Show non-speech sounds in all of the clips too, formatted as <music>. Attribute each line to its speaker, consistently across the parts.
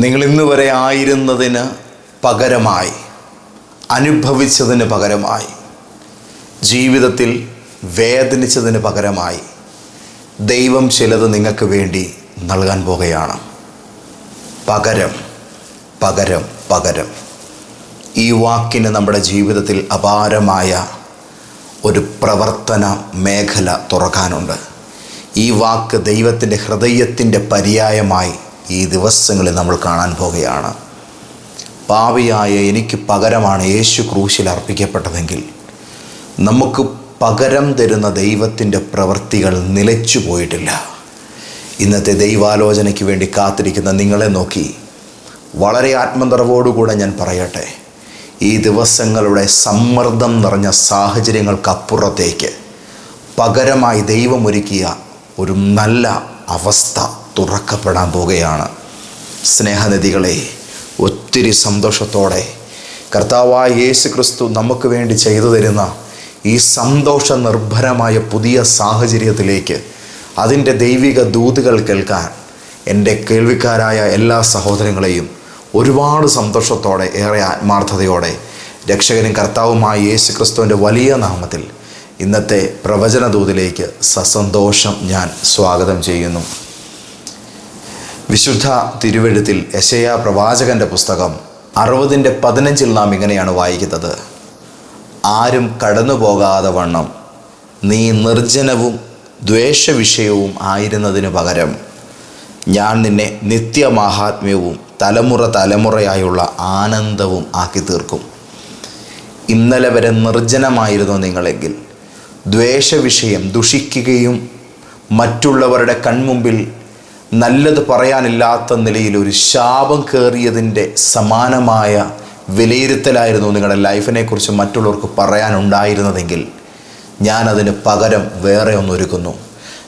Speaker 1: നിങ്ങൾ ഇന്ന് വരെ ആയിരുന്നതിന് പകരമായി അനുഭവിച്ചതിന് പകരമായി ജീവിതത്തിൽ വേദനിച്ചതിന് പകരമായി ദൈവം ചിലത് നിങ്ങൾക്ക് വേണ്ടി നൽകാൻ പോകുകയാണ്. പകരം പകരം പകരം. ഈ വാക്കിന് നമ്മുടെ ജീവിതത്തിൽ അപാരമായ ഒരു പ്രവർത്തന മേഖല തുറക്കാനുണ്ട്. ഈ വാക്ക് ദൈവത്തിന്റെ ഹൃദയത്തിന്റെ പര്യായമായി ഈ ദിവസങ്ങളിൽ നമ്മൾ കാണാൻ പോകുകയാണ് പാവിയായ എനിക്ക് പകരമാണ് യേശു ക്രൂശിൽ അർപ്പിക്കപ്പെട്ടതെങ്കിൽ നമുക്ക് പകരം തരുന്ന ദൈവത്തിന്റെ പ്രവൃത്തികൾ നിലച്ചു പോയിട്ടില്ല. ഇന്നത്തെ ദൈവാലോചനയ്ക്ക് വേണ്ടി കാത്തിരിക്കുന്ന നിങ്ങളെ നോക്കി വളരെ ആത്മനിറവോടുകൂടെ ഞാൻ പറയട്ടെ. ഈ ദിവസങ്ങളുടെ സമ്മർദ്ദം നിറഞ്ഞ സാഹചര്യങ്ങൾക്കപ്പുറത്തേക്ക് പകരമായി ദൈവമൊരുക്കിയ ഒരു നല്ല അവസ്ഥ തുറക്കപ്പെടാൻ പോവുകയാണ്. സ്നേഹനിധികളെ ഒത്തിരി സന്തോഷത്തോടെ കർത്താവായ യേശു ക്രിസ്തു നമുക്ക് വേണ്ടി ചെയ്തു തരുന്ന ഈ സന്തോഷ നിർഭരമായ പുതിയ സാഹചര്യത്തിലേക്ക് അതിന്റെ ദൈവിക ദൂതുകൾ കേൾക്കാൻ എന്റെ കേൾവിക്കാരായ എല്ലാ സഹോദരങ്ങളെയും ഒരുപാട് സന്തോഷത്തോടെ ഏറെ ആത്മാർത്ഥതയോടെ രക്ഷകനും കർത്താവുമായ യേശു ക്രിസ്തുവിന്റെ വലിയ നാമത്തിൽ ഇന്നത്തെ പ്രവചന ദൂതിലേക്ക് സസന്തോഷം ഞാൻ സ്വാഗതം ചെയ്യുന്നു. വിശുദ്ധ തിരുവെഴുത്തിൽ യശയ പ്രവാചകന്റെ പുസ്തകം അറുപതിന്റെ പതിനഞ്ചിൽ നാം ഇങ്ങനെയാണ് വായിക്കുന്നത്. ആരും കടന്നു പോകാതെ വണ്ണം. നീ നിർജനവും ദ്വേഷവിഷയവും ആയിരുന്നതിന് പകരം ഞാൻ നിന്നെ നിത്യമാഹാത്മ്യവും തലമുറ തലമുറയായുള്ള ആനന്ദവും ആക്കി തീർക്കും ഇന്നലെ വരെ നിർജനമായിരുന്നു നിങ്ങളെങ്കിൽ. ദ്വേഷവിഷയം ദുഷിക്കുകയും മറ്റുള്ളവരുടെ കൺമുമ്പിൽ നല്ലത് പറയാനില്ലാത്ത നിലയിൽ ഒരു ശാപം കയറിയതിന്റെ സമാനമായ വിലയിരുത്തലായിരുന്നു നിങ്ങളുടെ ലൈഫിനെക്കുറിച്ച് മറ്റുള്ളവർക്ക് പറയാനുണ്ടായിരുന്നതെങ്കിൽ ഞാനതിന് പകരം വേറെ ഒന്നൊരുക്കുന്നു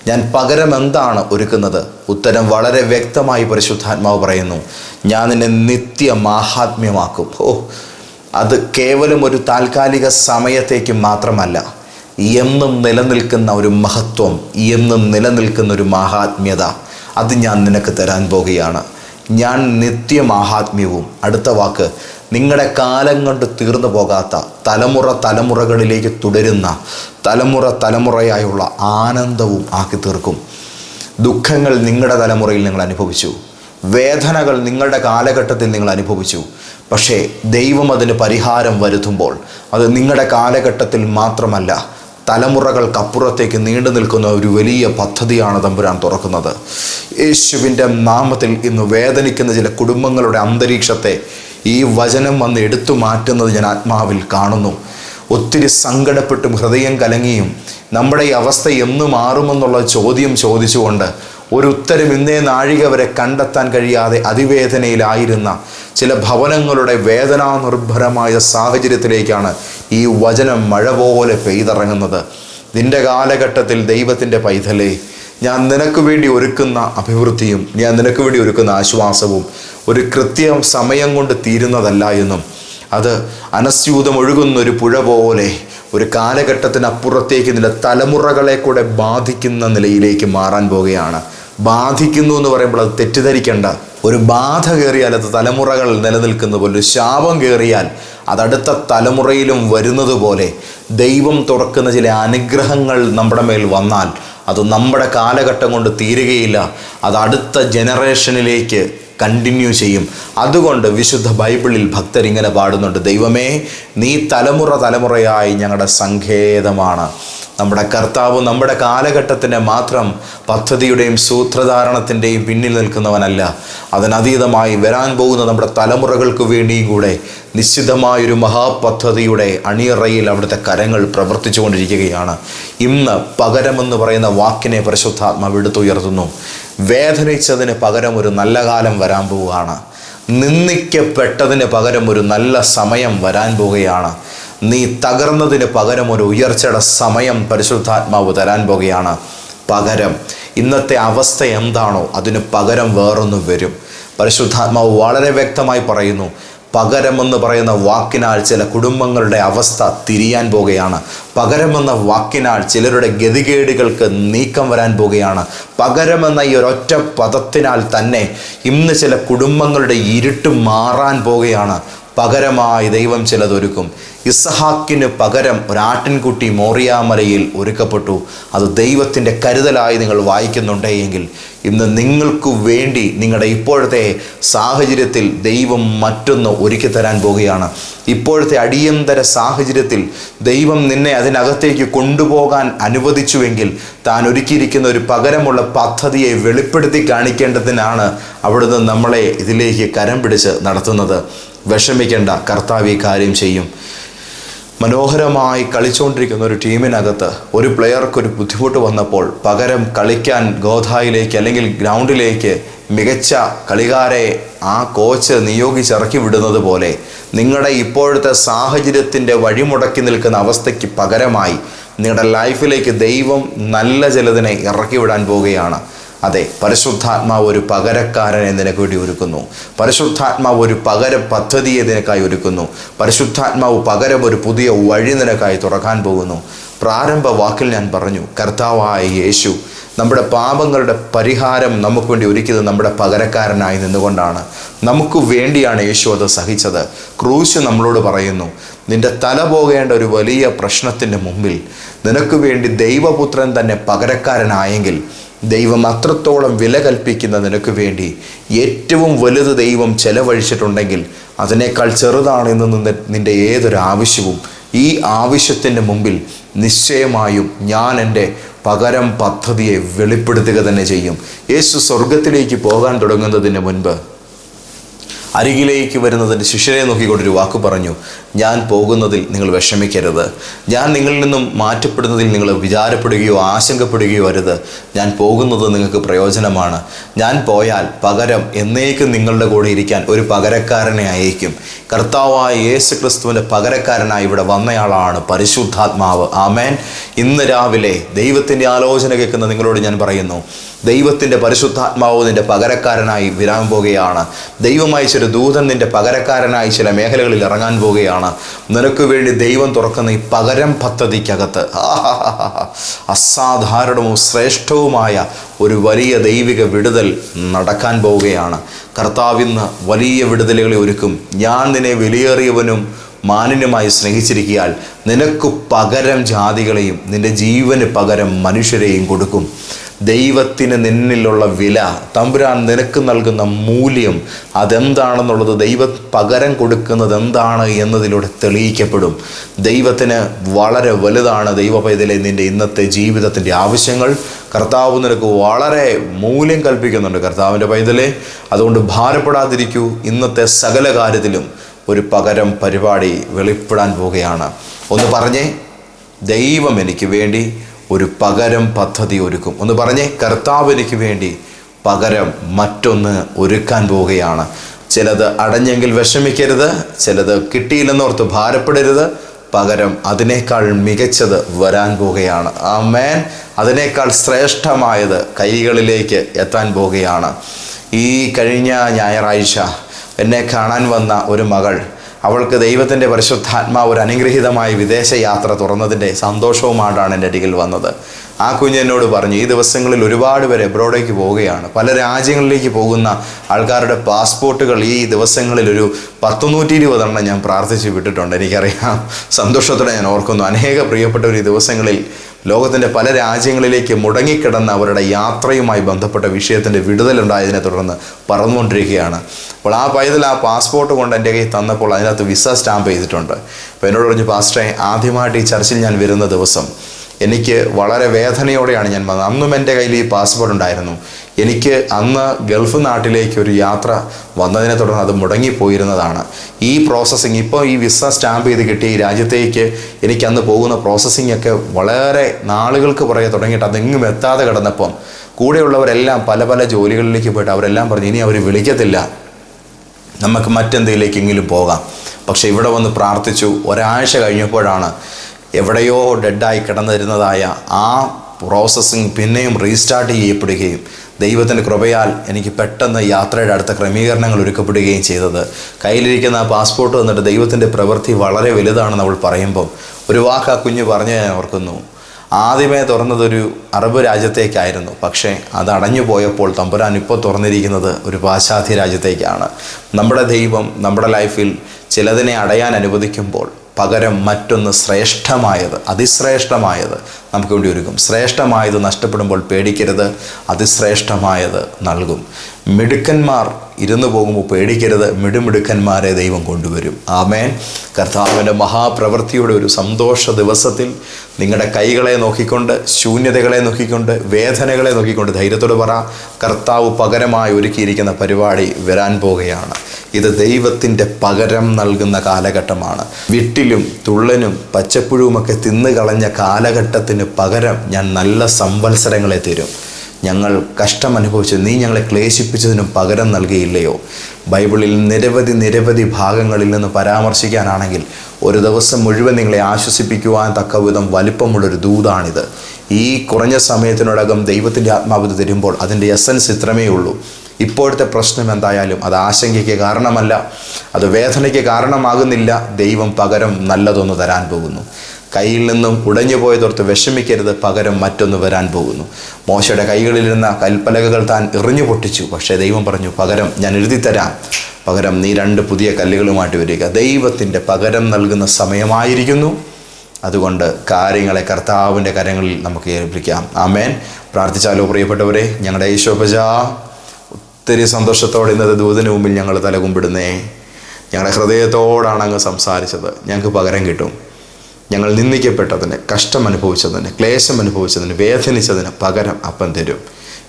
Speaker 1: ഞാൻ പകരം എന്താണ് ഒരുക്കുന്നത്? ഉത്തരം വളരെ വ്യക്തമായി പരിശുദ്ധാത്മാവ് പറയുന്നു. ഞാൻ നിന്നെ നിത്യ മാഹാത്മ്യമാക്കും ഓ അത് കേവലം ഒരു താൽക്കാലിക സമയത്തേക്ക് മാത്രമല്ല എന്നും നിലനിൽക്കുന്ന ഒരു മഹത്വം എന്നും നിലനിൽക്കുന്ന ഒരു മഹാത്മ്യത അത് ഞാൻ നിനക്ക് തരാൻ പോകുകയാണ്. ഞാൻ നിത്യമാഹാത്മ്യവും അടുത്ത വാക്ക് നിങ്ങളുടെ കാലം കൊണ്ട് തീർന്നു പോകാത്ത തലമുറ തലമുറകളിലേക്ക് തുടരുന്ന തലമുറ തലമുറയായുള്ള ആനന്ദവും ആക്കി തീർക്കും. ദുഃഖങ്ങൾ നിങ്ങളുടെ തലമുറയിൽ നിങ്ങൾ അനുഭവിച്ചു. വേദനകൾ നിങ്ങളുടെ കാലഘട്ടത്തിൽ നിങ്ങൾ അനുഭവിച്ചു. പക്ഷേ ദൈവം അതിന് പരിഹാരം വരുത്തുമ്പോൾ അത് നിങ്ങളുടെ കാലഘട്ടത്തിൽ മാത്രമല്ല തലമുറകൾക്കപ്പുറത്തേക്ക് നീണ്ടു നിൽക്കുന്ന ഒരു വലിയ പദ്ധതിയാണ് തമ്പുരാൻ തുറക്കുന്നത്. യേശുവിന്റെ നാമത്തിൽ ഇന്ന് വേദനിക്കുന്ന ചില കുടുംബങ്ങളുടെ അന്തരീക്ഷത്തെ ഈ വചനം വന്ന് എടുത്തു മാറ്റുന്നത് ഞാൻ ആത്മാവിൽ കാണുന്നു. ഒത്തിരി സങ്കടപ്പെട്ടും ഹൃദയം കലങ്ങിയും നമ്മുടെ ഈ അവസ്ഥ എന്ന് മാറുമെന്നുള്ള ചോദ്യം ചോദിച്ചുകൊണ്ട് ഒരു ഉത്തരം ഇന്നേ നാഴിക വരെ കണ്ടെത്താൻ കഴിയാതെ അതിവേദനയിലായിരുന്ന ചില ഭവനങ്ങളുടെ വേദനാനിർഭരമായ സാഹചര്യത്തിലേക്കാണ് ഈ വചനം മഴ പോലെ പെയ്തിറങ്ങുന്നത്. നിന്റെ കാലഘട്ടത്തിൽ ദൈവത്തിന്റെ പൈതലേ ഞാൻ നിനക്ക് വേണ്ടി ഒരുക്കുന്ന അഭിവൃദ്ധിയും ഞാൻ നിനക്ക് വേണ്ടി ഒരുക്കുന്ന ആശ്വാസവും ഒരു കൃത്യം സമയം കൊണ്ട് തീരുന്നതല്ല എന്നും. അത് അനസ്യൂതം ഒഴുകുന്ന ഒരു പുഴ പോലെ ഒരു കാലഘട്ടത്തിനപ്പുറത്തേക്ക് നില തലമുറകളെ കൂടെ ബാധിക്കുന്ന നിലയിലേക്ക് മാറാൻ പോവുകയാണ്. ബാധിക്കുന്നു എന്ന് പറയുമ്പോൾ അത് തെറ്റിദ്ധരിക്കേണ്ട. ഒരു ബാധ കയറിയാൽ അത് തലമുറകൾ നിലനിൽക്കുന്ന പോലെ ഒരു ശാപം കയറിയാൽ അതടുത്ത തലമുറയിലും വരുന്നത് പോലെ ദൈവം തുറക്കുന്ന ചില അനുഗ്രഹങ്ങൾ നമ്മുടെ മേൽ വന്നാൽ അത് നമ്മുടെ കാലഘട്ടം കൊണ്ട് തീരുകയില്ല. അത് അടുത്ത ജനറേഷനിലേക്ക് കണ്ടിന്യൂ ചെയ്യും. അതുകൊണ്ട് വിശുദ്ധ ബൈബിളിൽ ഭക്തർ ഇങ്ങനെ പാടുന്നുണ്ട്. ദൈവമേ നീ തലമുറ തലമുറയായി ഞങ്ങളുടെ സങ്കേതമാണ്. നമ്മുടെ കർത്താവ് നമ്മുടെ കാലഘട്ടത്തിന്റെ മാത്രം പദ്ധതിയുടെയും സൂത്രധാരണത്തിന്റെയും പിന്നിൽ നിൽക്കുന്നവനല്ല. അതിനതീതമായി വരാൻ പോകുന്ന നമ്മുടെ തലമുറകൾക്ക് വേണ്ടിയും കൂടെ നിശ്ചിതമായൊരു മഹാപദ്ധതിയുടെ അണിയറയിൽ അവിടുത്തെ കരങ്ങൾ പ്രവർത്തിച്ചുകൊണ്ടിരിക്കുകയാണ്. ഇന്ന് പകരമെന്ന് പറയുന്ന വാക്കിനെ പരിശുദ്ധാത്മാവ് എടുത്തുയർത്തുന്നു. വേദനിച്ചതിന് പകരം ഒരു നല്ല കാലം വരാൻ പോവുകയാണ്. നിന്ദിക്കപ്പെട്ടതിന് പകരം ഒരു നല്ല സമയം വരാൻ പോവുകയാണ്. നീ തകർന്നതിന് പകരം ഒരു ഉയർച്ചയുടെ സമയം പരിശുദ്ധാത്മാവ് തരാൻ പോകുകയാണ്. പകരം. ഇന്നത്തെ അവസ്ഥ എന്താണോ അതിന് പകരം വേറൊന്ന് വരും. പരിശുദ്ധാത്മാവ് വളരെ വ്യക്തമായി പറയുന്നു പകരമെന്ന് പറയുന്ന വാക്കിനാൽ ചില കുടുംബങ്ങളുടെ അവസ്ഥ തിരിയാൻ പോകുകയാണ്. പകരമെന്ന വാക്കിനാൽ ചിലരുടെ ഗതികേടുകൾക്ക് നീക്കം വരാൻ പോകുകയാണ്. പകരമെന്ന ഈ ഒരൊറ്റ പദത്തിനാൽ തന്നെ ഇന്ന് ചില കുടുംബങ്ങളുടെ ഇരുട്ട് മാറാൻ പോകുകയാണ്. പകരമായി ദൈവം ചിലതൊരുക്കും. ഇസഹാക്കിന് പകരം ഒരാട്ടിൻകുട്ടി മോറിയാമലയിൽ ഒരുക്കപ്പെട്ടു. അത് ദൈവത്തിന്റെ കരുതലായി നിങ്ങൾ വായിക്കുന്നുണ്ടെങ്കിൽ ഇന്ന് നിങ്ങൾക്കു വേണ്ടി നിങ്ങളുടെ ഇപ്പോഴത്തെ സാഹചര്യത്തിൽ ദൈവം മറ്റൊന്ന് ഒരുക്കി തരാൻ പോവുകയാണ് ഇപ്പോഴത്തെ അടിയന്തര സാഹചര്യത്തിൽ ദൈവം നിന്നെ അതിനകത്തേക്ക് കൊണ്ടുപോകാൻ അനുവദിച്ചുവെങ്കിൽ താൻ ഒരുക്കിയിരിക്കുന്ന ഒരു പകരമുള്ള പദ്ധതിയെ വെളിപ്പെടുത്തി കാണിക്കേണ്ടതിനാണ് അവിടുന്ന് നമ്മളെ ഇതിലേക്ക് കരം പിടിച്ച് നടത്തുന്നത്. വിഷമിക്കേണ്ട. കർത്താവ് ഈ കാര്യം ചെയ്യും. മനോഹരമായി കളിച്ചുകൊണ്ടിരിക്കുന്ന ഒരു ടീമിനകത്ത് ഒരു പ്ലെയർക്ക് ഒരു ബുദ്ധിമുട്ട് വന്നപ്പോൾ പകരം കളിക്കാൻ ഗോധായിലേക്ക് അല്ലെങ്കിൽ ഗ്രൗണ്ടിലേക്ക് മികച്ച കളികാരെ ആ കോച്ച് നിയോഗിച്ചിറക്കി വിടുന്നത് പോലെ നിങ്ങളുടെ ഇപ്പോഴത്തെ സാഹചര്യത്തിന്റെ വഴിമുടക്കി നിൽക്കുന്ന അവസ്ഥയ്ക്ക് പകരമായി നിങ്ങളുടെ ലൈഫിലേക്ക് ദൈവം നല്ല ചിലതിനെ ഇറക്കി വിടാൻ പോവുകയാണ്. അതെ പരിശുദ്ധാത്മാവ് ഒരു പകരക്കാരനെ നിനക്ക് വേണ്ടി ഒരുക്കുന്നു. പരിശുദ്ധാത്മാവ് ഒരു പകര പദ്ധതിയെ നിനക്കായി ഒരുക്കുന്നു. പരിശുദ്ധാത്മാവ് പകരം ഒരു പുതിയ വഴി നിനക്കായി തുറക്കാൻ പോകുന്നു. പ്രാരംഭ വാക്കിൽ ഞാൻ പറഞ്ഞു കർത്താവായ യേശു നമ്മുടെ പാപങ്ങളുടെ പരിഹാരം നമുക്ക് വേണ്ടി ഒരുക്കിയത് നമ്മുടെ പകരക്കാരനായി നിന്നുകൊണ്ടാണ്. നമുക്ക് വേണ്ടിയാണ് യേശു അത് സഹിച്ചത്. ക്രൂശ് നമ്മളോട് പറയുന്നു നിന്റെ തല പോകേണ്ട ഒരു വലിയ പ്രശ്നത്തിന്റെ മുമ്പിൽ നിനക്ക് വേണ്ടി ദൈവപുത്രൻ തന്നെ പകരക്കാരനായെങ്കിൽ ദൈവം അത്രത്തോളം വില കൽപ്പിക്കുന്ന നിനക്ക് വേണ്ടി ഏറ്റവും വലുത് ദൈവം ചെലവഴിച്ചിട്ടുണ്ടെങ്കിൽ അതിനേക്കാൾ ചെറുതാണെന്ന് നിന്ന് നിന്റെ ഏതൊരു ആവശ്യവും ഈ ആവശ്യത്തിന്റെ മുമ്പിൽ നിശ്ചയമായും ഞാൻ എന്റെ പകരം പദ്ധതിയെ വെളിപ്പെടുത്തുക തന്നെ ചെയ്യും. യേശു സ്വർഗത്തിലേക്ക് പോകാൻ തുടങ്ങുന്നതിന് മുൻപ് അരികിലേക്ക് വരുന്നതിന്റെ ശിഷ്യരെ നോക്കിക്കൊണ്ടൊരു വാക്ക് പറഞ്ഞു ഞാൻ പോകുന്നതിൽ നിങ്ങൾ വിഷമിക്കരുത്. ഞാൻ നിങ്ങളിൽ നിന്നും മാറ്റപ്പെടുന്നതിൽ നിങ്ങൾ വിചാരപ്പെടുകയോ ആശങ്കപ്പെടുകയോ അരുത്. ഞാൻ പോകുന്നത് നിങ്ങൾക്ക് പ്രയോജനമാണ്. ഞാൻ പോയാൽ പകരം എന്നേക്കും നിങ്ങളുടെ കൂടെ ഇരിക്കാൻ ഒരു പകരക്കാരനെ അയക്കും. കർത്താവായ യേശു ക്രിസ്തുവിന്റെ പകരക്കാരനായി ഇവിടെ വന്നയാളാണ് പരിശുദ്ധാത്മാവ്. ആമേൻ. ഇന്ന് രാവിലെ ദൈവത്തിന്റെ ആലോചന കേൾക്കുന്ന നിങ്ങളോട് ഞാൻ പറയുന്നു ദൈവത്തിന്റെ പരിശുദ്ധാത്മാവ് നിന്റെ പകരക്കാരനായി വരാൻ പോകുകയാണ് ദൈവമായി ചില ദൂതൻ നിന്റെ പകരക്കാരനായി ചില മേഖലകളിൽ ഇറങ്ങാൻ പോവുകയാണ്. നിനക്ക് വേണ്ടി ദൈവം തുറക്കുന്ന ഈ പകരം പദ്ധതിക്കകത്ത്. <laughs> അസാധാരണവും ശ്രേഷ്ഠവുമായ ഒരു വലിയ ദൈവിക വിടുതൽ നടക്കാൻ പോവുകയാണ്. കർത്താവിന്ന് വലിയ വിടുതലുകളെ ഒരുക്കും. ഞാൻ നിന്നെ വിലയേറിയവനും മാനിനുമായി സ്നേഹിച്ചിരിക്കിയാൽ നിനക്ക് പകരം ജാതികളെയും നിന്റെ ജീവന് പകരം മനുഷ്യരെയും കൊടുക്കും. ദൈവത്തിന് നിന്നിലുള്ള വില. തമ്പുരാൻ നിനക്ക് നൽകുന്ന മൂല്യം അതെന്താണെന്നുള്ളത് ദൈവ പകരം കൊടുക്കുന്നത് എന്താണ് എന്നതിലൂടെ തെളിയിക്കപ്പെടും. ദൈവത്തിന് വളരെ വലുതാണ് ദൈവ പൈതലെ നിന്റെ ഇന്നത്തെ ജീവിതത്തിന്റെ ആവശ്യങ്ങൾ. കർത്താവ് നിനക്ക് വളരെ മൂല്യം കൽപ്പിക്കുന്നുണ്ട് കർത്താവിന്റെ പൈതലെ അതുകൊണ്ട് ഭാരപ്പെടാതിരിക്കൂ. ഇന്നത്തെ സകല കാര്യത്തിലും ഒരു പകരം പരിപാടി വെളിപ്പെടാൻ പോവുകയാണ്. ഒന്ന് പറഞ്ഞേ ദൈവം എനിക്ക് വേണ്ടി ഒരു പകരം പദ്ധതി ഒരുക്കും. ഒന്ന് പറഞ്ഞേ കർത്താവ് എനിക്ക് വേണ്ടി പകരം മറ്റൊന്ന് ഒരുക്കാൻ പോവുകയാണ്. ചിലത് അടഞ്ഞെങ്കിൽ വിഷമിക്കരുത് ചിലത് കിട്ടിയില്ലെന്നോർത്ത് ഭാരപ്പെടരുത്. പകരം അതിനേക്കാൾ മികച്ചത് വരാൻ പോവുകയാണ്. ആ മേൻ അതിനേക്കാൾ ശ്രേഷ്ഠമായത് കൈകളിലേക്ക് എത്താൻ പോവുകയാണ്. ഈ കഴിഞ്ഞ ഞായറാഴ്ച എന്നെ കാണാൻ വന്ന ഒരു മകൾ അവൾക്ക് ദൈവത്തിന്റെ പരിശുദ്ധാത്മാവ് ഒരു അനുഗ്രഹീതമായ വിദേശയാത്ര തുറന്നതിന്റെ സന്തോഷവുമായിട്ടാണ് എന്റെ അരികിൽ വന്നത്. ആ കുഞ്ഞ് എന്നോട് പറഞ്ഞു ഈ ദിവസങ്ങളിൽ ഒരുപാട് പേര് എബ്രോഡേക്ക് പോവുകയാണ്. പല രാജ്യങ്ങളിലേക്ക് പോകുന്ന ആൾക്കാരുടെ പാസ്പോർട്ടുകൾ ഈ ദിവസങ്ങളിൽ ഒരു പത്തുനൂറ്റി ഇരുപതെണ്ണം ഞാൻ പ്രാർത്ഥിച്ച് വിട്ടിട്ടുണ്ട്. എനിക്കറിയാം. സന്തോഷത്തോടെ ഞാൻ ഓർക്കുന്നു. അനേക പ്രിയപ്പെട്ടവർ ഈ ദിവസങ്ങളിൽ ലോകത്തിന്റെ പല രാജ്യങ്ങളിലേക്ക് മുടങ്ങിക്കിടന്ന അവരുടെ യാത്രയുമായി ബന്ധപ്പെട്ട വിഷയത്തിന്റെ വിടുതലുണ്ടായതിനെ തുടർന്ന് പറന്നുകൊണ്ടിരിക്കുകയാണ്. അപ്പോൾ ആ പൈതൽ ആ പാസ്പോർട്ട് കൊണ്ട് എന്റെ കയ്യിൽ തന്നപ്പോൾ അതിനകത്ത് വിസ സ്റ്റാമ്പ് ചെയ്തിട്ടുണ്ട്. അപ്പോൾ എന്നോട് പറഞ്ഞു പാസ്റ്ററെ ആദ്യമായിട്ട് ഈ ചർച്ചിൽ ഞാൻ വരുന്ന ദിവസം എനിക്ക് വളരെ വേദനയോടെയാണ് ഞാൻ വന്നത്. അന്നും എന്റെ കയ്യിൽ ഈ പാസ്പോർട്ട് ഉണ്ടായിരുന്നു. എനിക്ക് അന്ന് ഗൾഫ് നാട്ടിലേക്ക് ഒരു യാത്ര വന്നതിനെ തുടർന്ന് അത് മുടങ്ങിപ്പോയിരുന്നതാണ്. ഈ പ്രോസസ്സിങ് ഇപ്പോൾ ഈ വിസ സ്റ്റാമ്പ് ചെയ്ത് കിട്ടി ഈ രാജ്യത്തേക്ക് എനിക്ക് അന്ന് പോകുന്ന പ്രോസസ്സിംഗ് ഒക്കെ വളരെ നാളുകൾക്ക് പുറകെ തുടങ്ങിയിട്ട് അതെങ്ങും എത്താതെ കിടന്നപ്പം കൂടെയുള്ളവരെല്ലാം പല പല ജോലികളിലേക്ക് പോയിട്ട് അവരെല്ലാം പറഞ്ഞു ഇനി അവർ വിളിക്കത്തില്ല. നമുക്ക് മറ്റെന്തെങ്കിലേക്കെങ്കിലും പോകാം. പക്ഷേ ഇവിടെ വന്ന് പ്രാർത്ഥിച്ചു. ഒരാഴ്ച കഴിഞ്ഞപ്പോഴാണ് എവിടെയോ ഡെഡായി കിടന്നിരുന്നതായ ആ പ്രോസസ്സിങ് പിന്നെയും റീസ്റ്റാർട്ട് ചെയ്യപ്പെടുകയും ദൈവത്തിന്റെ കൃപയാൽ എനിക്ക് പെട്ടെന്ന് യാത്രയുടെ അടുത്ത ക്രമീകരണങ്ങൾ ഒരുക്കപ്പെടുകയും ചെയ്തത്. കയ്യിലിരിക്കുന്ന ആ പാസ്പോർട്ട് വന്നിട്ട് ദൈവത്തിന്റെ പ്രവൃത്തി വളരെ വലുതാണെന്ന് അവൾ പറയുമ്പോൾ ഒരു വാക്ക് ആ കുഞ്ഞ് പറഞ്ഞ് ഞാൻ ഓർക്കുന്നു. ആദ്യമേ തുറന്നതൊരു അറബ് രാജ്യത്തേക്കായിരുന്നു. പക്ഷേ അത് അടഞ്ഞു പോയപ്പോൾ തമ്പുരാൻ ഇപ്പോൾ തുറന്നിരിക്കുന്നത് ഒരു പാശ്ചാത്യ രാജ്യത്തേക്കാണ്. നമ്മുടെ ദൈവം നമ്മുടെ ലൈഫിൽ ചിലതിനെ അടയാൻ അനുവദിക്കുമ്പോൾ പകരം മറ്റൊന്ന് ശ്രേഷ്ഠമായത് അതിശ്രേഷ്ഠമായത് നമുക്ക് വേണ്ടി ഒരുക്കും. ശ്രേഷ്ഠമായത് നഷ്ടപ്പെടുമ്പോൾ പേടിക്കരുത് അതിശ്രേഷ്ഠമായത് നൽകും. മിടുക്കന്മാർ ഇരുന്നു പോകുമ്പോൾ പേടിക്കരുത് മിടുമിടുക്കന്മാരെ ദൈവം കൊണ്ടുവരും. ആമേൻ. കർത്താവിന്റെ മഹാപ്രവൃത്തിയുടെ ഒരു സന്തോഷ ദിവസത്തിൽ നിങ്ങളുടെ കൈകളെ നോക്കിക്കൊണ്ട് ശൂന്യതകളെ നോക്കിക്കൊണ്ട് വേദനകളെ നോക്കിക്കൊണ്ട് ധൈര്യത്തോട് പറ. കർത്താവ് പകരമായി ഒരുക്കിയിരിക്കുന്ന പരിപാടി വരാൻ പോകുകയാണ് ഇത് ദൈവത്തിന്റെ പകരം നൽകുന്ന കാലഘട്ടമാണ്. വിട്ടിലും തുള്ളനും പച്ചപ്പുഴുവുമൊക്കെ തിന്നു കളഞ്ഞ കാലഘട്ടത്തിന് പകരം ഞാൻ നല്ല സംവത്സരങ്ങളെ തരും. ഞങ്ങൾ കഷ്ടം അനുഭവിച്ചു. നീ ഞങ്ങളെ ക്ലേശിപ്പിച്ചതിനും പകരം നൽകിയില്ലയോ? ബൈബിളിൽ നിരവധി നിരവധി ഭാഗങ്ങളിൽ നിന്ന് പരാമർശിക്കാനാണെങ്കിൽ ഒരു ദിവസം മുഴുവൻ നിങ്ങളെ ആശ്വസിപ്പിക്കുവാൻ തക്കവിധം വലിപ്പമുള്ളൊരു ദൂതാണിത്. ഈ കുറഞ്ഞ സമയത്തിനോടകം ദൈവത്തിന്റെ ആത്മാവിത് തരുമ്പോൾ അതിന്റെ എസൻസ് ഇത്രമേ ഉള്ളൂ ഇപ്പോഴത്തെ പ്രശ്നം എന്തായാലും അത് ആശങ്കയ്ക്ക് കാരണമല്ല. അത് വേദനയ്ക്ക് കാരണമാകുന്നില്ല. ദൈവം പകരം നല്ലതൊന്ന് തരാൻ പോകുന്നു. കയ്യിൽ നിന്നും ഉടഞ്ഞു പോയതോർത്ത് വിഷമിക്കരുത്. പകരം മറ്റൊന്ന് വരാൻ പോകുന്നു. മോശയുടെ കൈകളിലിരുന്ന കൽപ്പലകകൾ താൻ എറിഞ്ഞു പൊട്ടിച്ചു. പക്ഷേ ദൈവം പറഞ്ഞു പകരം ഞാൻ എഴുതി തരാം. പകരം നീ രണ്ട് പുതിയ കല്ലുകളുമായിട്ട് വരിക. ദൈവത്തിന്റെ പകരം നൽകുന്ന സമയമായിരിക്കുന്നു. അതുകൊണ്ട് കാര്യങ്ങളെ കർത്താവിന്റെ കരങ്ങളിൽ നമുക്ക് ഏൽപ്പിക്കാം. ആമേൻ. പ്രാർത്ഥിച്ചാലോ പ്രിയപ്പെട്ടവരെ ഞങ്ങളുടെ ഈശോപജ ഒത്തിരി സന്തോഷത്തോടെ ഇന്നത്തെ ദൂതന് മുമ്പിൽ ഞങ്ങൾ തലകുമ്പിടുന്നേ. ഞങ്ങളുടെ ഹൃദയത്തോടാണ് അങ്ങ് സംസാരിച്ചത്. ഞങ്ങൾക്ക് പകരം കിട്ടും. ഞങ്ങൾ നിന്ദിക്കപ്പെട്ടതിന് കഷ്ടം അനുഭവിച്ചതിന് ക്ലേശം അനുഭവിച്ചതിന് വേദനിച്ചതിന് പകരം അപ്പം തരും.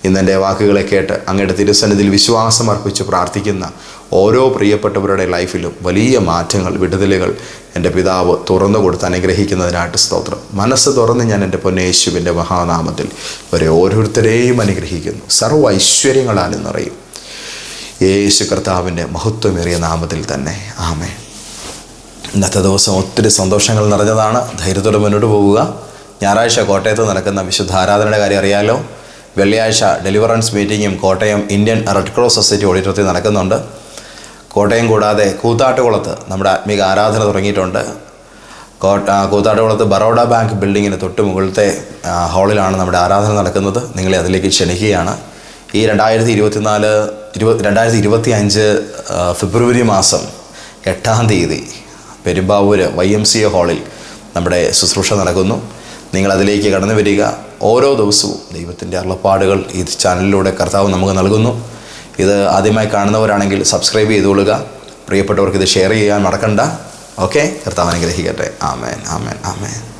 Speaker 1: ഇന്നെന്റെ വാക്കുകളെ കേട്ട് അങ്ങയുടെ തിരുസന്നിധിയിൽ വിശ്വാസം അർപ്പിച്ച് പ്രാർത്ഥിക്കുന്ന ഓരോ പ്രിയപ്പെട്ടവരുടെ ലൈഫിലും വലിയ മാറ്റങ്ങൾ വിടുതലുകൾ എന്റെ പിതാവ് തുറന്നു കൊടുത്ത് അനുഗ്രഹിക്കുന്നതിനായിട്ട് സ്തോത്രം. മനസ്സ് തുറന്ന് ഞാൻ എന്റെ പൊന്നേശുവിന്റെ മഹാനാമത്തിൽ ഇവരെ ഓരോരുത്തരെയും അനുഗ്രഹിക്കുന്നു. സർവ ഐശ്വര്യങ്ങളാലും യേശു കർത്താവിന്റെ മഹത്വമേറിയ നാമത്തിൽ തന്നെ. ആമേ ഇന്നത്തെ ദിവസം ഒത്തിരി സന്തോഷങ്ങൾ നിറഞ്ഞതാണ്. ധൈര്യത്തോടെ മുന്നോട്ട് പോവുക. ഞായറാഴ്ച കോട്ടയത്ത് നടക്കുന്ന വിശുദ്ധ ആരാധനയുടെ കാര്യം അറിയാലോ. വെള്ളിയാഴ്ച deliverance മീറ്റിങ്ങും Kottayam Indian Red Cross Society ഓഡിറ്റോറിയത്തിൽ നടക്കുന്നുണ്ട്. കോട്ടയം കൂടാതെ കൂത്താട്ടുകുളത്ത് നമ്മുടെ ആത്മീക ആരാധന തുടങ്ങിയിട്ടുണ്ട്. കോട്ട കൂത്താട്ടുകുളത്ത് ബറോഡ ബാങ്ക് ബിൽഡിങ്ങിന് തൊട്ട് മുകളിലത്തെ ഹാളിലാണ് നമ്മുടെ ആരാധന നടക്കുന്നത്. നിങ്ങളെ അതിലേക്ക് ക്ഷണിക്കുകയാണ്. ഈ രണ്ടായിരത്തി ഇരുപത്തിനാല് ഇരുപത് രണ്ടായിരത്തി ഇരുപത്തി അഞ്ച് ഫെബ്രുവരി മാസം എട്ടാം തീയതി Perumbavoor Y M C A ഹാളിൽ നമ്മുടെ ശുശ്രൂഷ നടക്കുന്നു. നിങ്ങൾ അതിലേക്ക് കടന്നു വരിക. ഓരോ ദിവസവും ദൈവത്തിന്റെ അരുളപ്പാടുകൾ ഈ ചാനലിലൂടെ കർത്താവ് നമുക്ക് നൽകുന്നു. ഇത് ആദ്യമായി കാണുന്നവരാണെങ്കിൽ സബ്സ്ക്രൈബ് ചെയ്തുകൊള്ളുക പ്രിയപ്പെട്ടവർക്ക് ഇത് ഷെയർ ചെയ്യാൻ മറക്കണ്ട. ഓക്കെ? കർത്താവ് അനുഗ്രഹിക്കട്ടെ. ആമേൻ ആമേൻ ആമേൻ.